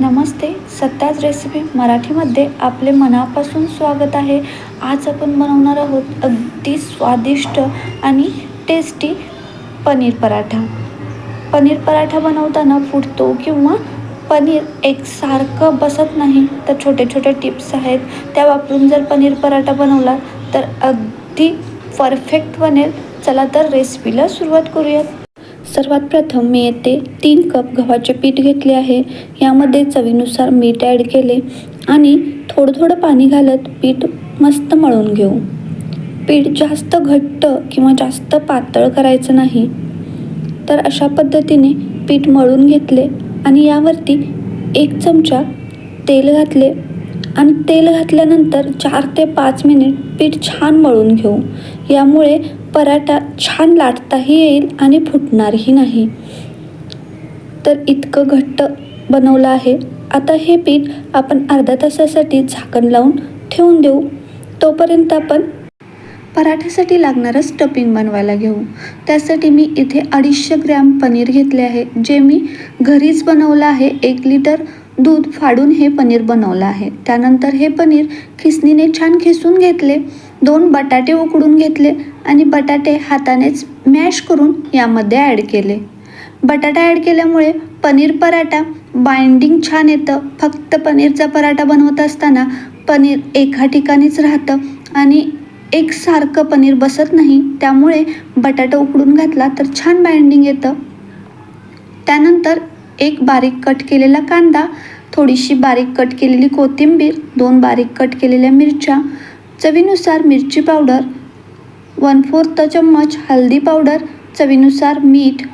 नमस्ते सत्ताज recipe मराठीमध्ये आपले मनापासून स्वागत आहे. आज आपण बनवणार आहोत अगदी स्वादिष्ट आणि टेस्टी पनीर पराठा. पनीर पराठा बनवताना फुटतो किंवा पनीर एकसारखं बसत नाही तर छोटे छोटे टिप्स आहेत. त्या वापरून जर पनीर पराठा बनवला तर अगदी परफेक्ट बनेल. चला तर रेसिपीला सुरुवात करूयात. सर्वात प्रथम मी येथे तीन कप गव्हाचे पीठ घेतले आहे. यामध्ये चवीनुसार मीठ ॲड केले आणि थोडं थोडं पाणी घालत पीठ मस्त मळून घेऊ. पीठ जास्त घट्ट किंवा जास्त पातळ करायचं नाही. तर अशा पद्धतीने पीठ मळून घेतले आणि यावरती एक चमचा तेल घातले आणि तेल घातल्यानंतर चार ते पाच मिनिट पीठ छान मळून घेऊ. यामुळे पराठा छान लाटताही येईल आणि फुटणारही नाही. तर इतकं घट्ट बनवलं आहे. आता हे पीठ आपण अर्ध्या तासासाठी झाकण लावून ठेवून देऊ. तोपर्यंत आपण पराठ्यासाठी लागणारं स्टफिंग बनवायला घेऊ. त्यासाठी मी इथे अडीचशे ग्रॅम पनीर घेतले आहे जे मी घरीच बनवलं आहे. एक लिटर दूध फाडून हे पनीर बनवलं आहे. त्यानंतर हे पनीर खिसणीने छान खिसून घेतले. दोन बटाटे उकडून घेतले आणि बटाटे हातानेच मॅश करून यामध्ये ॲड केले. बटाटा ॲड केल्यामुळे पनीर पराठा बाइंडिंग छान येतं. फक्त पनीरचा पराठा बनवत असताना पनीर एका ठिकाणीच राहतं आणि एकसारखं पनीर बसत नाही. त्यामुळे बटाटा उकडून घातला तर छान बाइंडिंग येतं. त्यानंतर एक बारीक कट केलेला कांदा थोडीशी बारीक कट केलेली कोथिंबीर दोन बारीक कट केलेल्या मिरच्या चवीनुसार मिरची पावडर वन फोर्थ चम्मच हळदी पावडर चवीनुसार मीठ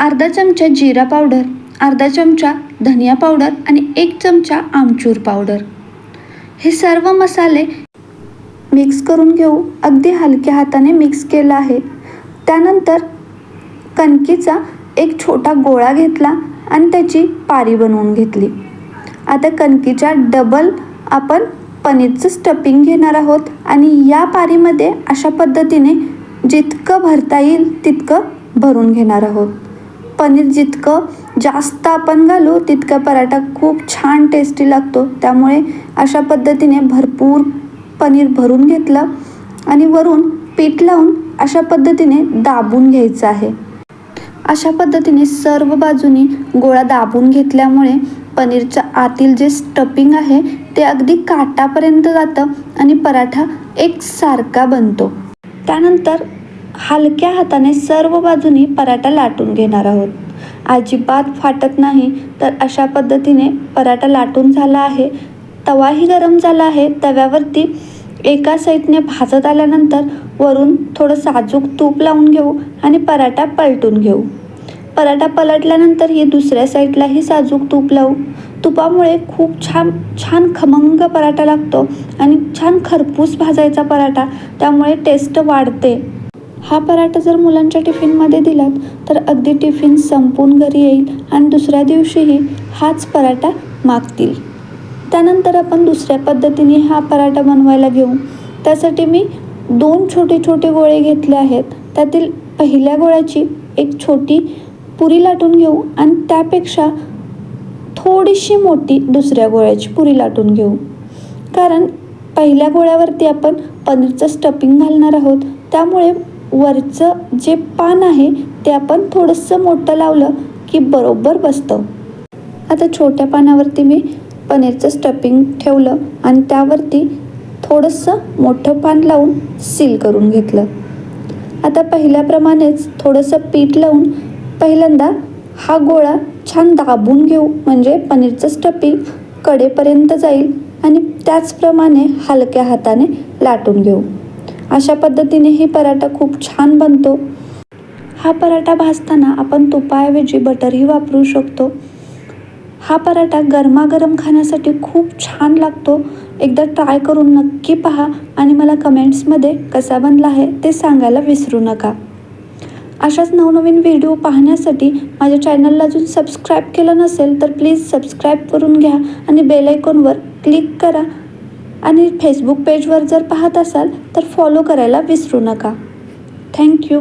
अर्धा चमचा जिरा पावडर अर्धा चमचा धनिया पावडर आणि एक चमचा आमचूर पावडर. हे सर्व मसाले मिक्स करून घेऊ. अगदी हलक्या हाताने मिक्स केलं आहे. त्यानंतर कणकीचा एक छोटा गोळा घेतला आणि त्याची पारी बनवून घेतली. आता कणकीच्या डबल आपण पनीरचं स्टफिंग घेणार आहोत. आणि या पारीमध्ये अशा पद्धतीने जितकं भरता येईल तितकं भरून घेणार आहोत. पनीर जितकं जास्त आपण घालू तितका पराठा खूप छान टेस्टी लागतो. त्यामुळे अशा पद्धतीने भरपूर पनीर भरून घेतलं आणि वरून पीठ लावून अशा पद्धतीने दाबून घ्यायचं आहे. अशा पद्धतीने सर्व बाजूनी गोळा दाबून घेतल्यामुळे पनीरच्या आतील जे स्टफिंग आहे ते अगदी काटापर्यंत जातं आणि पराठा एकसारखा बनतो. त्यानंतर हलक्या हाताने सर्व बाजूनी पराठा लाटून घेणार आहोत. अजिबात फाटत नाही तर अशा पद्धतीने पराठा लाटून झाला आहे. तवाही गरम झाला आहे. तव्यावरती एका साईडने भाजत आल्यानंतर वरून थोडं साजूक तूप लावून घेऊ आणि पराठा पलटून घेऊ. पराठा पलटल्यानंतर ही दुसऱ्या साईडलाही साजूक तूप लावू. तुपामुळे खूप छान छान खमंग पराठा लागतो आणि छान खरपूस भाजायचा पराठा त्यामुळे टेस्ट वाढते. हा पराठा जर मुलांच्या टिफिनमध्ये दिलात तर अगदी टिफिन संपून घरी येईल आणि दुसऱ्या दिवशीही हाच पराठा मागतील. त्यानंतर आपण दुसऱ्या पद्धतीने हा पराठा बनवायला घेऊ. त्यासाठी मी दोन छोटे छोटे गोळे घेतले आहेत. त्यातील पहिल्या गोळ्याची एक छोटी पुरी लाटून घेऊ आणि त्यापेक्षा थोडीशी मोठी दुसऱ्या गोळ्याची पुरी लाटून घेऊ. कारण पहिल्या गोळ्यावरती आपण पनीरचं स्टफिंग घालणार आहोत. त्यामुळे वरचं जे पान आहे ते आपण थोडंसं मोठं लावलं की बरोबर बसतं. आता छोट्या पानावरती मी पनीरचं स्टफिंग ठेवलं आणि त्यावरती थोडंसं मोठं पान लावून सील करून घेतलं. आता पहिल्याप्रमाणेच थोडंसं पीठ लावून पहिल्यांदा हा गोळा छान दाबून घेऊ म्हणजे पनीरचं स्टपिंग कडेपर्यंत जाईल आणि त्याचप्रमाणे हलक्या हाताने लाटून घेऊ. अशा पद्धतीने ही पराठा खूप छान बनतो. हा पराठा भाजताना आपण तुपाऐवजी बटरही वापरू शकतो. हा पराठा गरमागरम खाण्यासाठी खूप छान लागतो. एकदा ट्राय करून नक्की पहा आणि मला कमेंट्समध्ये कसा बनला आहे ते सांगायला विसरू नका. अशाच नवनवीन व्हिडिओ पाहण्यासाठी माझ्या चॅनलला अजून सबस्क्राईब केलं नसेल तर प्लीज सबस्क्राईब करून घ्या आणि बेल आयकॉनवर क्लिक करा. आणि फेसबुक पेजवर जर पाहत असाल तर फॉलो करायला विसरू नका. थँक्यू